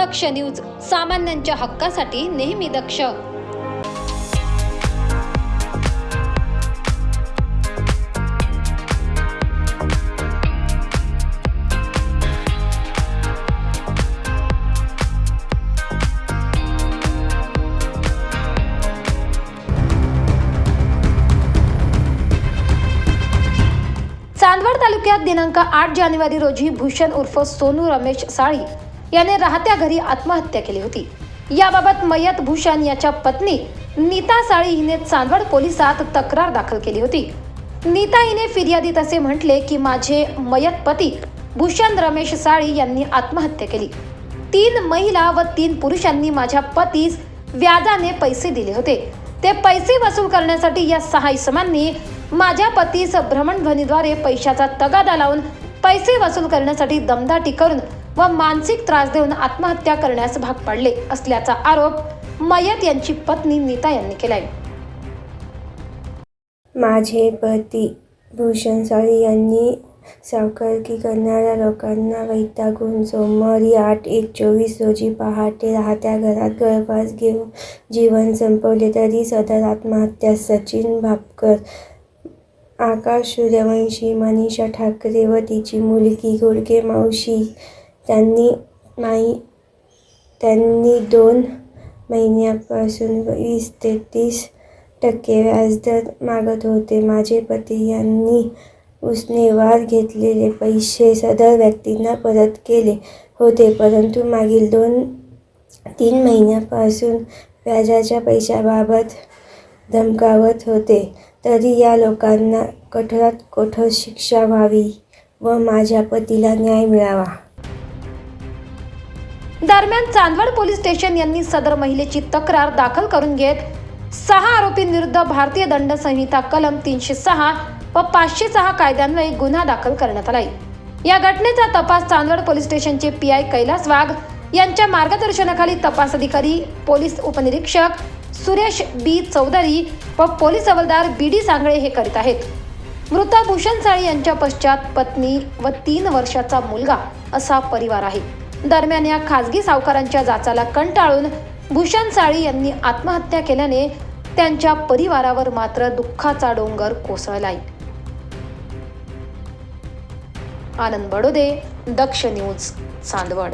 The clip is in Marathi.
दक्ष न्यूज सामान्यांच्या हक्कासाठी नेहमी दक्ष. चांदवड तालुक्यात दिनांक आठ जानेवारी रोजी भूषण उर्फ सोनू रमेश साळी याने राहत्या घरी आत्महत्या केली होती. याबाबत मयत भूषण याच्या पत्नी नीता साळी हिने चांदवड पोलिसात तक्रार दाखल केली होती. नीता हिने फिर्यादीत असे म्हटले की माझे मयत पती भूषण रमेश साळी यांनी आत्महत्या केली. तीन महिला व तीन पुरुषांनी माझ्या पतीस व्याजाने पैसे दिले होते. ते पैसे वसूल करण्यासाठी या सहा इसमांनी माझ्या पतीस भ्रमणध्वनीद्वारे पैशाचा तगादा लावून पैसे वसूल करण्यासाठी दमदाटी करून व मानसिक त्रास देऊन आत्महत्या करण्यास भाग पाडले असल्याचा आरोप मयत यांची पत्नी नीता यांनी केलाय. माझे पती भूषण साळी यांनी सावकारकी करणाऱ्या लोकांना वैतागून सोमवारी आठ एक चोवीस रोजी पहाटे राहत्या घरात गळफास घेऊन जीवन संपवले तरी सदर आत्महत्या सचिन भापकर आकाश सूर्यवंशी मनीषा ठाकरे व तिची मुलगी गोडके मावशी त्यांनी माई त्यांनी दोन महिन्यापासून वीस ते तीस टक्के व्याजदर मागत होते. माझे पती यांनी उसनेवार घेतलेले पैसे सदर व्यक्तींना परत केले होते परंतु मागील दोन तीन महिन्यापासून व्याजाच्या पैशाबाबत धमकावत होते. तरी या लोकांना कठोरात कठोर शिक्षा व्हावी व माझ्या पतीला न्याय मिळावा. दरम्यान चांदवड पोलीस स्टेशन यांनी सदर महिलेची तक्रार दाखल करून घेत सहा आरोपींविरुद्ध भारतीय दंड संहिता कलम तीनशे सहा व पाचशे सहा कायद्यान्वये गुन्हा दाखल करण्यात आलाय. या घटनेचा तपास चांदवड पोलीस स्टेशनचे पी आय कैलास वाघ यांच्या मार्गदर्शनाखाली तपास अधिकारी पोलीस उपनिरीक्षक सुरेश बी चौधरी व पोलीस हवालदार बी डी सांगळे हे करीत आहेत. मृता भूषण साळी यांच्या पश्चात पत्नी व तीन वर्षाचा मुलगा असा परिवार आहे. दरम्यान या खासगी सावकारांच्या जाचाला कंटाळून भूषण साळी यांनी आत्महत्या केल्याने त्यांच्या परिवारावर मात्र दुःखाचा डोंगर कोसळलाय. आनंद बडोदे दक्ष न्यूज चांदवड.